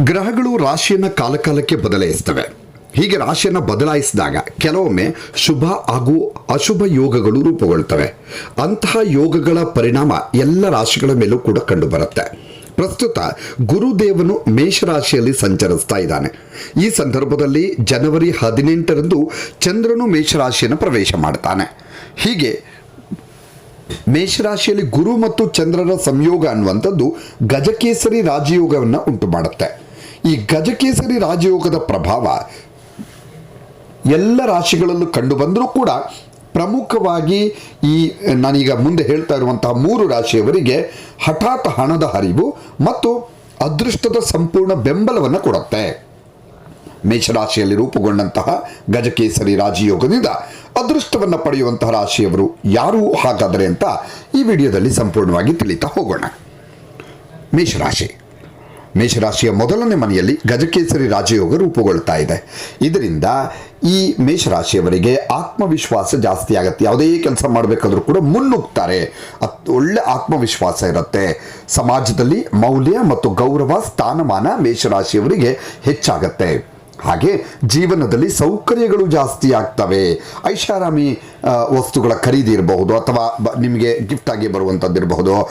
ಗ್ರಹಗಳು ರಾಶಿಯನ್ನು ಕಾಲಕಾಲಕ್ಕೆ ಬದಲಾಯಿಸ್ತವೆ. ಹೀಗೆ ರಾಶಿಯನ್ನು ಬದಲಾಯಿಸಿದಾಗ ಕೆಲವೊಮ್ಮೆ ಶುಭ ಹಾಗೂ ಅಶುಭ ಯೋಗಗಳು ರೂಪುಗೊಳ್ತವೆ ಅಂತಹ ಯೋಗಗಳ ಪರಿಣಾಮ ಎಲ್ಲ ರಾಶಿಗಳ ಮೇಲೂ ಕೂಡ ಕಂಡುಬರುತ್ತೆ. ಪ್ರಸ್ತುತ ಗುರುದೇವನು ಮೇಷರಾಶಿಯಲ್ಲಿ ಸಂಚರಿಸ್ತಾ ಇದ್ದಾನೆ. ಈ ಸಂದರ್ಭದಲ್ಲಿ ಜನವರಿ ಹದಿನೆಂಟರಂದು ಚಂದ್ರನು ಮೇಷರಾಶಿಯನ್ನು ಪ್ರವೇಶ ಮಾಡ್ತಾನೆ. ಹೀಗೆ ಮೇಷರಾಶಿಯಲ್ಲಿ ಗುರು ಮತ್ತು ಚಂದ್ರರ ಸಂಯೋಗ ಅನ್ನುವಂಥದ್ದು ಗಜಕೇಸರಿ ರಾಜಯೋಗವನ್ನು ಉಂಟು ಮಾಡುತ್ತೆ ಈ ಗಜಕೇಸರಿ ರಾಜಯೋಗದ ಪ್ರಭಾವ ಎಲ್ಲ ರಾಶಿಗಳಲ್ಲೂ ಕಂಡು ಬಂದರೂ ಕೂಡ ಪ್ರಮುಖವಾಗಿ ಈ ನಾನೀಗ ಮುಂದೆ ಹೇಳ್ತಾ ಇರುವಂತಹ ಮೂರು ರಾಶಿಯವರಿಗೆ ಹಠಾತ್ ಹಣದ ಹರಿವು ಮತ್ತು ಅದೃಷ್ಟದ ಸಂಪೂರ್ಣ ಬೆಂಬಲವನ್ನು ಕೊಡುತ್ತೆ. ಮೇಷರಾಶಿಯಲ್ಲಿ ರೂಪುಗೊಂಡಂತಹ ಗಜಕೇಸರಿ ರಾಜಯೋಗದಿಂದ ಅದೃಷ್ಟವನ್ನು ಪಡೆಯುವಂತಹ ರಾಶಿಯವರು ಯಾರು ಹಾಗಾದರೆ ಅಂತ ಈ ವಿಡಿಯೋದಲ್ಲಿ ಸಂಪೂರ್ಣವಾಗಿ ತಿಳಿತಾ ಹೋಗೋಣ. ಮೇಷರಾಶಿ. ಮೇಷರಾಶಿಯ ಮೊದಲನೇ ಮನೆಯಲ್ಲಿ ಗಜಕೇಸರಿ ರಾಜಯೋಗ ರೂಪುಗೊಳ್ತಾ ಇದೆ. ಇದರಿಂದ ಈ ಮೇಷರಾಶಿಯವರಿಗೆ ಆತ್ಮವಿಶ್ವಾಸ ಜಾಸ್ತಿ ಆಗುತ್ತೆ. ಯಾವುದೇ ಕೆಲಸ ಮಾಡಬೇಕಾದ್ರೂ ಕೂಡ ಮುನ್ನುಗ್ತಾರೆ. ಅತ್ ಒಳ್ಳೆ ಆತ್ಮವಿಶ್ವಾಸ ಇರುತ್ತೆ. ಸಮಾಜದಲ್ಲಿ ಮೌಲ್ಯ ಮತ್ತು ಗೌರವ, ಸ್ಥಾನಮಾನ ಮೇಷರಾಶಿಯವರಿಗೆ ಹೆಚ್ಚಾಗತ್ತೆ. ಹಾಗೆ ಜೀವನದಲ್ಲಿ ಸೌಕರ್ಯಗಳು ಜಾಸ್ತಿ ಆಗ್ತವೆ. ಐಷಾರಾಮಿ ವಸ್ತುಗಳ ಖರೀದಿ ಇರಬಹುದು ಅಥವಾ ಬ- ನಿಮಗೆ ಗಿಫ್ಟ್ ಆಗಿ ಬರುವಂಥದ್ದು ಇರಬಹುದು.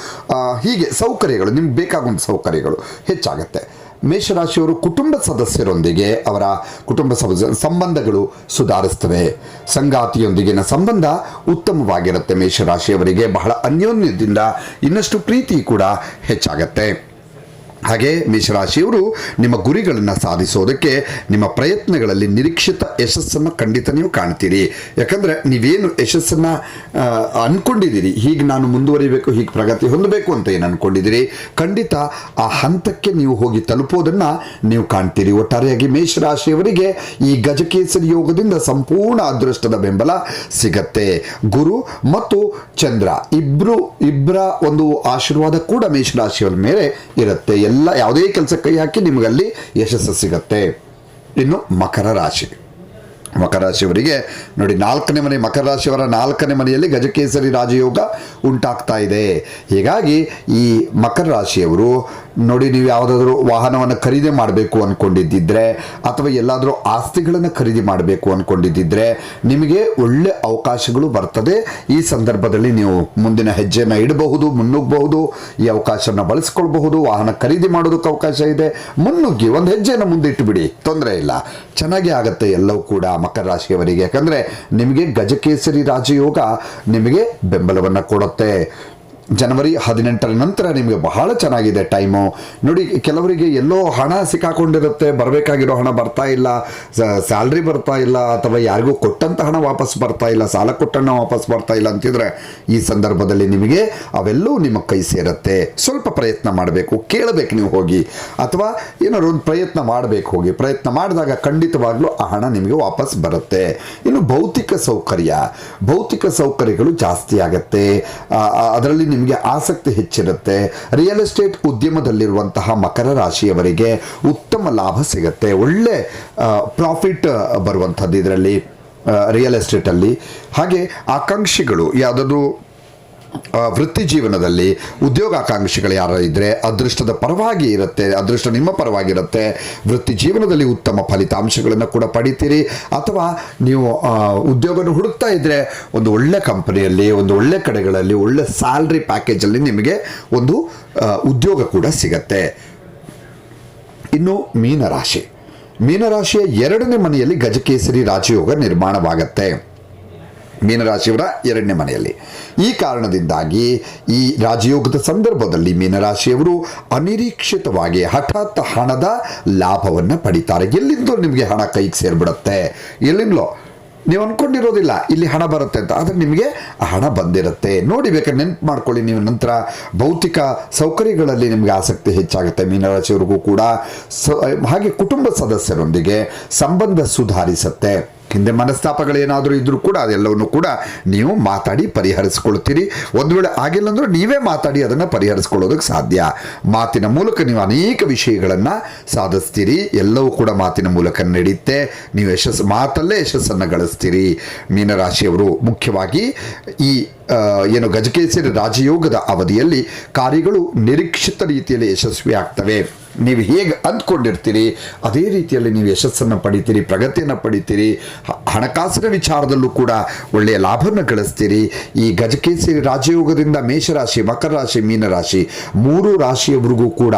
ಹೀಗೆ ಸೌಕರ್ಯಗಳು, ನಿಮ್ಗೆ ಬೇಕಾಗುವಂಥ ಸೌಕರ್ಯಗಳು ಹೆಚ್ಚಾಗುತ್ತೆ. ಮೇಷರಾಶಿಯವರು ಕುಟುಂಬ ಸದಸ್ಯರೊಂದಿಗೆ ಅವರ ಕುಟುಂಬ ಸದಸ್ಯ ಸಂಬಂಧಗಳು ಸುಧಾರಿಸ್ತವೆ. ಸಂಗಾತಿಯೊಂದಿಗಿನ ಸಂಬಂಧ ಉತ್ತಮವಾಗಿರುತ್ತೆ ಮೇಷರಾಶಿಯವರಿಗೆ. ಬಹಳ ಅನ್ಯೋನ್ಯದಿಂದ ಇನ್ನಷ್ಟು ಪ್ರೀತಿ ಕೂಡ ಹೆಚ್ಚಾಗತ್ತೆ. ಹಾಗೆ ಮೇಷರಾಶಿಯವರು ನಿಮ್ಮ ಗುರಿಗಳನ್ನು ಸಾಧಿಸೋದಕ್ಕೆ ನಿಮ್ಮ ಪ್ರಯತ್ನಗಳಲ್ಲಿ ನಿರೀಕ್ಷಿತ ಯಶಸ್ಸನ್ನು ಖಂಡಿತ ನೀವು ಕಾಣ್ತೀರಿ. ಯಾಕಂದರೆ ನೀವೇನು ಯಶಸ್ಸನ್ನು ಅಂದ್ಕೊಂಡಿದ್ದೀರಿ ಹೀಗೆ ನಾನು ಮುಂದುವರಿಬೇಕು, ಹೀಗೆ ಪ್ರಗತಿ ಹೊಂದಬೇಕು ಅಂತ ಏನು ಅಂದ್ಕೊಂಡಿದ್ದೀರಿ ಖಂಡಿತ ಆ ಹಂತಕ್ಕೆ ನೀವು ಹೋಗಿ ತಲುಪೋದನ್ನು ನೀವು ಕಾಣ್ತೀರಿ. ಒಟ್ಟಾರೆಯಾಗಿ ಮೇಷರಾಶಿಯವರಿಗೆ ಈ ಗಜಕೇಸರಿ ಯೋಗದಿಂದ ಸಂಪೂರ್ಣ ಅದೃಷ್ಟದ ಬೆಂಬಲ ಸಿಗತ್ತೆ. ಗುರು ಮತ್ತು ಚಂದ್ರ ಇಬ್ಬರು ಇಬ್ಬರ ಒಂದು ಆಶೀರ್ವಾದ ಕೂಡ ಮೇಷರಾಶಿಯವರ ಮೇಲೆ ಇರುತ್ತೆ. ಎಲ್ಲ ಯಾವುದೇ ಕೆಲಸ ಕೈ ಹಾಕಿ ನಿಮಗಲ್ಲಿ ಯಶಸ್ಸು ಸಿಗತ್ತೆ. ಇನ್ನು ಮಕರ ರಾಶಿ. ಮಕರ ರಾಶಿಯವರಿಗೆ. ನೋಡಿ, ನಾಲ್ಕನೇ ಮನೆ, ಮಕರ ರಾಶಿಯವರ ನಾಲ್ಕನೇ ಮನೆಯಲ್ಲಿ ಗಜಕೇಸರಿ ರಾಜಯೋಗ ಉಂಟಾಗ್ತಾ ಇದೆ. ಹೀಗಾಗಿ ಈ ಮಕರ ರಾಶಿಯವರು, ನೋಡಿ, ನೀವು ಯಾವುದಾದ್ರೂ ವಾಹನವನ್ನು ಖರೀದಿ ಮಾಡಬೇಕು ಅಂದ್ಕೊಂಡಿದ್ದಿದ್ರೆ ಅಥವಾ ಎಲ್ಲಾದರೂ ಆಸ್ತಿಗಳನ್ನು ಖರೀದಿ ಮಾಡಬೇಕು ಅಂದ್ಕೊಂಡಿದ್ದಿದ್ರೆ ನಿಮಗೆ ಒಳ್ಳೆ ಅವಕಾಶಗಳು ಬರ್ತದೆ. ಈ ಸಂದರ್ಭದಲ್ಲಿ ನೀವು ಮುಂದಿನ ಹೆಜ್ಜೆಯನ್ನು ಇಡಬಹುದು, ಮುನ್ನುಗ್ಗಬಹುದು, ಈ ಅವಕಾಶವನ್ನು ಬಳಸ್ಕೊಳ್ಬಹುದು, ವಾಹನ ಖರೀದಿ ಮಾಡೋದಕ್ಕೆ ಅವಕಾಶ ಇದೆ. ಮುನ್ನುಗ್ಗಿ, ಒಂದು ಹೆಜ್ಜೆಯನ್ನು ಮುಂದಿಟ್ಟುಬಿಡಿ ತೊಂದರೆ ಇಲ್ಲ. ಚೆನ್ನಾಗಿ ಆಗುತ್ತೆ ಎಲ್ಲವೂ ಕೂಡ. ಮಕರ ರಾಶಿಯವರಿಗೆ. ಯಾಕಂದರೆ ನಿಮಗೆ ಗಜಕೇಸರಿ ರಾಜಯೋಗ ನಿಮಗೆ ಬೆಂಬಲವನ್ನು ಕೊಡುತ್ತೆ. ಜನವರಿ ಹದಿನೆಂಟರ ನಂತರ ನಿಮಗೆ ಬಹಳ ಚೆನ್ನಾಗಿದೆ ಟೈಮು. ನೋಡಿ, ಕೆಲವರಿಗೆ ಎಲ್ಲೋ ಹಣ ಸಿಕ್ಕಾಕೊಂಡಿರುತ್ತೆ, ಬರಬೇಕಾಗಿರೋ ಹಣ ಬರ್ತಾ ಇಲ್ಲ ಸ್ಯಾಲ್ರಿ ಬರ್ತಾ ಇಲ್ಲ, ಅಥವಾ ಯಾರಿಗೂ ಕೊಟ್ಟಂತ ಹಣ ವಾಪಸ್ ಬರ್ತಾ ಇಲ್ಲ, ಸಾಲ ಕೊಟ್ಟ ಹಣ ವಾಪಸ್ ಬರ್ತಾ ಇಲ್ಲ ಅಂತಿದ್ರೆ ಈ ಸಂದರ್ಭದಲ್ಲಿ ನಿಮಗೆ ಅವೆಲ್ಲವೂ ನಿಮ್ಮ ಕೈ ಸೇರುತ್ತೆ. ಸ್ವಲ್ಪ ಪ್ರಯತ್ನ ಮಾಡಬೇಕು, ಕೇಳಬೇಕು ನೀವು ಹೋಗಿ. ಅಥವಾ ಏನಾದ್ರು ಒಂದು ಪ್ರಯತ್ನ ಮಾಡಬೇಕು ಹೋಗಿ. ಪ್ರಯತ್ನ ಮಾಡಿದಾಗ ಖಂಡಿತವಾಗ್ಲೂ ಆ ಹಣ ನಿಮಗೆ ವಾಪಸ್ ಬರುತ್ತೆ. ಇನ್ನು ಭೌತಿಕ ಸೌಕರ್ಯ. ಭೌತಿಕ ಸೌಕರ್ಯಗಳು ಜಾಸ್ತಿ ಆಗತ್ತೆ. ಅದರಲ್ಲಿ ನಿಮಗೆ ಆಸಕ್ತಿ ಹೆಚ್ಚಿರುತ್ತೆ. ರಿಯಲ್ ಎಸ್ಟೇಟ್ ಉದ್ಯಮದಲ್ಲಿರುವಂತಹ ಮಕರ ರಾಶಿಯವರಿಗೆ ಉತ್ತಮ ಲಾಭ ಸಿಗುತ್ತೆ. ಒಳ್ಳೆ ಪ್ರಾಫಿಟ್ ಬರುವಂಥದ್ದು ಇದರಲ್ಲಿ ರಿಯಲ್ ಎಸ್ಟೇಟಲ್ಲಿ ಹಾಗೆ ಆಕಾಂಕ್ಷಿಗಳು ಯಾವುದಾದ್ರೂ ವೃತ್ತಿ ಜೀವನದಲ್ಲಿ ಉದ್ಯೋಗಾಕಾಂಕ್ಷಿಗಳು ಯಾರು ಇದ್ದರೆ ಅದೃಷ್ಟದ ಪರವಾಗಿ ಇರುತ್ತೆ, ಅದೃಷ್ಟ ನಿಮ್ಮ ಪರವಾಗಿರುತ್ತೆ. ವೃತ್ತಿ ಜೀವನದಲ್ಲಿ ಉತ್ತಮ ಫಲಿತಾಂಶಗಳನ್ನು ಕೂಡ ಪಡಿತೀರಿ. ಅಥವಾ ನೀವು ಉದ್ಯೋಗವನ್ನು ಹುಡುಕ್ತಾ ಇದ್ದರೆ ಒಂದು ಒಳ್ಳೆ ಕಂಪನಿಯಲ್ಲಿ, ಒಂದು ಒಳ್ಳೆ ಕಡೆಗಳಲ್ಲಿ, ಒಳ್ಳೆ ಸ್ಯಾಲ್ರಿ ಪ್ಯಾಕೇಜಲ್ಲಿ ನಿಮಗೆ ಒಂದು ಉದ್ಯೋಗ ಕೂಡ ಸಿಗತ್ತೆ. ಇನ್ನು ಮೀನರಾಶಿ. ಮೀನರಾಶಿಯ ಎರಡನೇ ಮನೆಯಲ್ಲಿ ಗಜಕೇಸರಿ ರಾಜಯೋಗ ನಿರ್ಮಾಣವಾಗತ್ತೆ. ಮೀನರಾಶಿಯವರ ಎರಡನೇ ಮನೆಯಲ್ಲಿ. ಈ ಕಾರಣದಿಂದಾಗಿ ಈ ರಾಜಯೋಗದ ಸಂದರ್ಭದಲ್ಲಿ ಮೀನರಾಶಿಯವರು ಅನಿರೀಕ್ಷಿತವಾಗಿ ಹಠಾತ್ ಹಣದ ಲಾಭವನ್ನು ಪಡಿತಾರೆ. ಎಲ್ಲಿಂದೋ ನಿಮಗೆ ಹಣ ಕೈಗೆ ಸೇರಿಬಿಡುತ್ತೆ. ಎಲ್ಲಿಂದಲೋ? ನೀವು ಅಂದ್ಕೊಂಡಿರೋದಿಲ್ಲ ಇಲ್ಲಿ ಹಣ ಬರುತ್ತೆ ಅಂತ. ಆದರೆ ನಿಮಗೆ ಹಣ ಬಂದಿರುತ್ತೆ. ನೋಡಿ ಬೇಕಾದ್ರೆ ನೆನ್ಪು ಮಾಡ್ಕೊಳ್ಳಿ ನೀವು ನಂತರ. ಭೌತಿಕ ಸೌಕರ್ಯಗಳಲ್ಲಿ ನಿಮಗೆ ಆಸಕ್ತಿ ಹೆಚ್ಚಾಗುತ್ತೆ ಮೀನರಾಶಿಯವರಿಗೂ ಕೂಡ. ಸ, ಹಾಗೆ ಕುಟುಂಬ ಸದಸ್ಯರೊಂದಿಗೆ ಸಂಬಂಧ ಸುಧಾರಿಸುತ್ತೆ. ಹಿಂದೆ ಮನಸ್ತಾಪಗಳೇನಾದರೂ ಇದ್ದರೂ ಕೂಡ ಅದೆಲ್ಲವನ್ನು ಕೂಡ ನೀವು ಮಾತಾಡಿ ಪರಿಹರಿಸ್ಕೊಳ್ತೀರಿ. ಒಂದು ವೇಳೆ ಆಗಿಲ್ಲ ಅಂದರೂ ನೀವೇ ಮಾತಾಡಿ ಅದನ್ನು ಪರಿಹರಿಸ್ಕೊಳ್ಳೋದಕ್ಕೆ ಸಾಧ್ಯ. ಮಾತಿನ ಮೂಲಕ ನೀವು ಅನೇಕ ವಿಷಯಗಳನ್ನು ಸಾಧಿಸ್ತೀರಿ. ಎಲ್ಲವೂ ಕೂಡ ಮಾತಿನ ಮೂಲಕ ನಡೆಯುತ್ತೆ ನೀವು ಯಶಸ್ಸು, ಮಾತಲ್ಲೇ ಯಶಸ್ಸನ್ನು ಗಳಿಸ್ತೀರಿ. ಮೀನರಾಶಿಯವರು, ಮುಖ್ಯವಾಗಿ ಈ ಏನು ಗಜಕೇಸರಿ ರಾಜಯೋಗದ ಅವಧಿಯಲ್ಲಿ ಕಾರ್ಯಗಳು ನಿರೀಕ್ಷಿತ ರೀತಿಯಲ್ಲಿ ಯಶಸ್ವಿ ಆಗ್ತವೆ ನೀವು ಹೇಗೆ ಅಂದ್ಕೊಂಡಿರ್ತೀರಿ, ಅದೇ ರೀತಿಯಲ್ಲಿ ನೀವು ಯಶಸ್ಸನ್ನು ಪಡಿತೀರಿ, ಪ್ರಗತಿಯನ್ನು ಪಡಿತೀರಿ ಹಣಕಾಸಿನ ವಿಚಾರದಲ್ಲೂ ಕೂಡ ಒಳ್ಳೆಯ ಲಾಭವನ್ನು ಗಳಿಸ್ತೀರಿ. ಈ ಗಜಕೇಸರಿ ರಾಜಯೋಗದಿಂದ ಮೇಷರಾಶಿ ಮಕರ ರಾಶಿ ಮೀನರಾಶಿ ಮೂರು ರಾಶಿಯವರಿಗೂ ಕೂಡ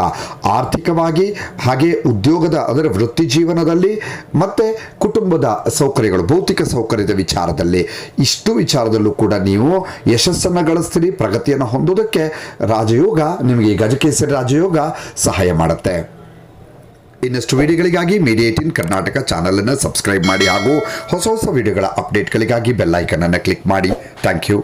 ಆರ್ಥಿಕವಾಗಿ ಹಾಗೆ ಉದ್ಯೋಗದ ಅದರ ವೃತ್ತಿ ಜೀವನದಲ್ಲಿ ಮತ್ತು ಕುಟುಂಬದ ಸೌಕರ್ಯಗಳು, ಭೌತಿಕ ಸೌಕರ್ಯದ ವಿಚಾರದಲ್ಲಿ ಇಷ್ಟು ವಿಚಾರದಲ್ಲೂ ಕೂಡ ನೀವು ಯಶಸ್ಸನ್ನು ಗಳಿಸ್ತೀರಿ, ಪ್ರಗತಿಯನ್ನು ಹೊಂದೋದಕ್ಕೆ ರಾಜಯೋಗ, ನಿಮಗೆ ಈ ಗಜಕೇಸರಿ ರಾಜಯೋಗ ಸಹಾಯ ಮಾಡುತ್ತೆ. ಇನ್ನಷ್ಟು ವಿಡಿಯೋಗಳಿಗಾಗಿ ಮೀಡಿಯಾ ಏಟಿನ್ ಕರ್ನಾಟಕ ಚಾನಲನ್ನು ಸಬ್ಸ್ಕ್ರೈಬ್ ಮಾಡಿ ಹಾಗೂ ಹೊಸ ಹೊಸ ವಿಡಿಯೋಗಳ ಅಪ್ಡೇಟ್ಗಳಿಗಾಗಿ ಬೆಲ್ಲೈಕನನ್ನು ಕ್ಲಿಕ್ ಮಾಡಿ. Thank you.